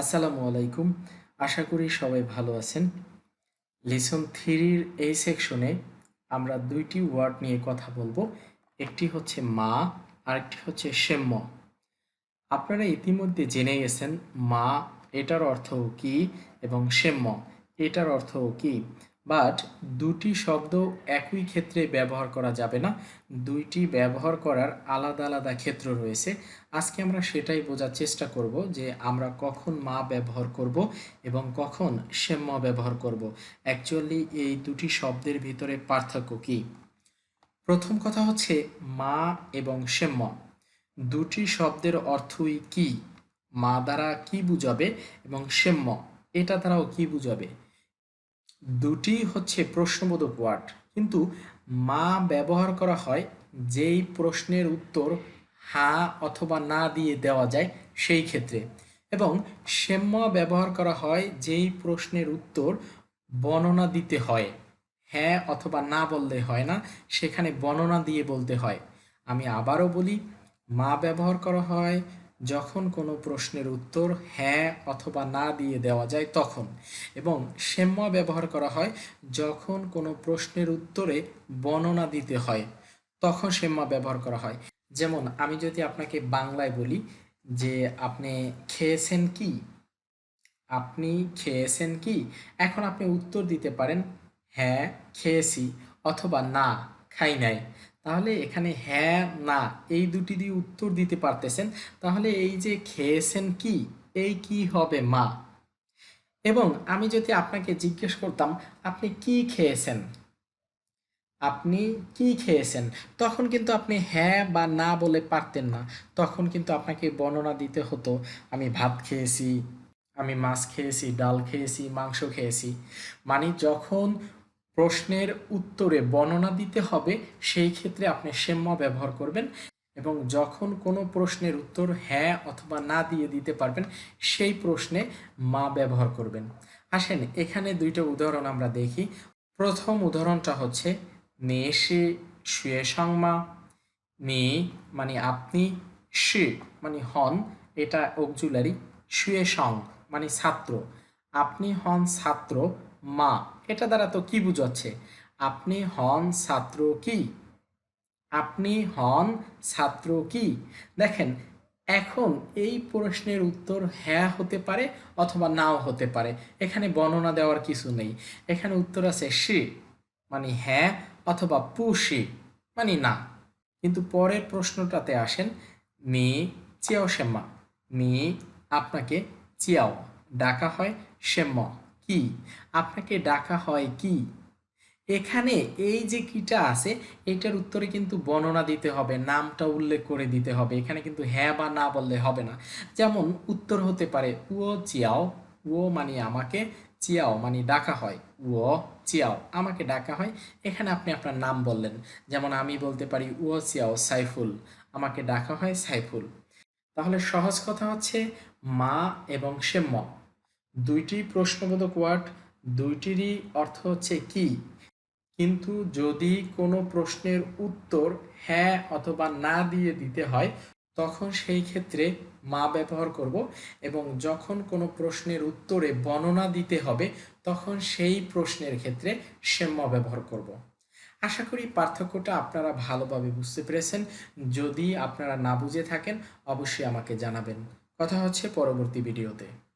আসসালামু আলাইকুম। আশা করি সবাই ভালো আছেন। লেসন থ্রির এই সেকশনে আমরা দুইটি ওয়ার্ড নিয়ে কথা বলব। একটি হচ্ছে মা, আরেকটি হচ্ছে সেম্য আপনারা ইতিমধ্যে জেনে গেছেন, মা এটার অর্থ কি এবং সেম্য এটার অর্থ কি। বাট দুটি শব্দ একই ক্ষেত্রে ব্যবহার করা যাবে না। দুইটি ব্যবহার করার আলাদা আলাদা ক্ষেত্র রয়েছে। আজকে আমরা সেটাই বোঝার চেষ্টা করব যে আমরা কখন মা ব্যবহার করব এবং কখন সেম্য ব্যবহার করব। অ্যাকচুয়ালি এই দুটি শব্দের ভিতরে পার্থক্য কি? প্রথম কথা হচ্ছে মা এবং সেম্য দুটি শব্দের অর্থই কি? মা দ্বারা কি বুঝাবে এবং সেম্য এটা দ্বারাও কি বুঝাবে? দুটি হচ্ছে প্রশ্নবোধক ওয়ার্ড। কিন্তু মা ব্যবহার করা হয় যেই প্রশ্নের উত্তর হ্যাঁ অথবা না দিয়ে দেওয়া যায় সেই ক্ষেত্রে। এবং সেম্য ব্যবহার করা হয় যেই প্রশ্নের উত্তর বর্ণনা দিতে হয়। হ্যাঁ অথবা না বললে হয় না, সেখানে বর্ণনা দিয়ে বলতে হয়। আমি আবারও বলি, মা ব্যবহার করা হয় যখন কোনো প্রশ্নের উত্তর হ্যাঁ অথবা না দিয়ে দেওয়া যায় তখন। এবং সেম্য ব্যবহার করা হয় যখন কোনো প্রশ্নের উত্তরে বর্ণনা দিতে হয়, তখন সেম্য ব্যবহার করা হয়। যেমন, আমি যদি আপনাকে বাংলায় বলি যে, আপনি খেয়েছেন কি? আপনি খেয়েছেন কি? এখন আপনি উত্তর দিতে পারেন হ্যাঁ খেয়েছি অথবা না। খাই নাই। তাহলে এখানে হ্যাঁ না, এই দুটি দিয়ে উত্তর দিতে পারতেছেন। তাহলে এই যে খেয়েছেন কি? এই কি হবে মা? এবং আমি যদি আপনাকে জিজ্ঞেস করতাম, আপনি কি খেয়েছেন? আপনি কি খেয়েছেন? তখন কিন্তু আপনি হ্যাঁ বা না বলে পারতেন না। তখন কিন্তু আপনাকে বর্ণনা দিতে হতো, আমি ভাত খেয়েছি, আমি মাছ খেয়েছি, ডাল খেয়েছি, মাংস খেয়েছি। মানে যখন প্রশ্নের উত্তরে বর্ণনা দিতে হবে, সেই ক্ষেত্রে আপনি সেম্য ব্যবহার করবেন এবং যখন কোনো প্রশ্নের উত্তর হ্যাঁ অথবা না দিয়ে দিতে পারবেন, সেই প্রশ্নে মা ব্যবহার করবেন। আসেন, এখানে দুইটা উদাহরণ আমরা দেখি। প্রথম উদাহরণটা হচ্ছে মেয়ে শুয়ে সংমা মেয়ে মানে আপনি সে মানে হন, এটা অকজুলারি শুয়ে সং মানে ছাত্র। আপনি হন ছাত্র মা। এটা দ্বারা তো কি বুঝাচ্ছে? আপনি হন ছাত্র কি? আপনি হন ছাত্র কি? দেখেন, এখন এই প্রশ্নের উত্তর হ্যাঁ হতে পারে অথবা নাও হতে পারে। এখানে বর্ণনা দেওয়ার কিছু নেই। এখানে উত্তর আছে সে মানে হ্যাঁ অথবা পু পুষি মানে না। কিন্তু পরের প্রশ্নটাতে আসেন মেয়ে চিয়াও শ্যামা মেয়ে আপনাকে চিয়াও, ডাকা হয় শ্যাম্য কি? আপনাকে ডাকা হয় কি? এখানে এই যে কিটা আছে, এটার উত্তরে কিন্তু বর্ণনা দিতে হবে, নামটা উল্লেখ করে দিতে হবে। এখানে কিন্তু হ্যাঁ বা না বললে হবে না। যেমন উত্তর হতে পারে ও চিয়াও ও মানে আমাকে, চিয়াও মানে ডাকা হয়। ও চিয়াও, আমাকে ডাকা হয়। এখানে আপনি আপনার নাম বললেন। যেমন আমি বলতে পারি ও চিয়াও সাইফুল, আমাকে ডাকা হয় সাইফুল। তাহলে সহজ কথা হচ্ছে মা এবং সেম্য দুইটি প্রশ্নবোধক ওয়ার্ড, দুইটিরই অর্থ হচ্ছে কি? কিন্তু যদি কোনো প্রশ্নের উত্তর হ্যাঁ অথবা না দিয়ে দিতে হয়, তখন সেই ক্ষেত্রে মা ব্যবহার করব এবং যখন কোনো প্রশ্নের উত্তরে বর্ণনা দিতে হবে, তখন সেই প্রশ্নের ক্ষেত্রে সেম্য ব্যবহার করব। আশা করি পার্থক্যটা আপনারা ভালোভাবে বুঝতে পেরেছেন। যদি আপনারা না বুঝে থাকেন, অবশ্যই আমাকে জানাবেন। কথা হচ্ছে পরবর্তী ভিডিওতে।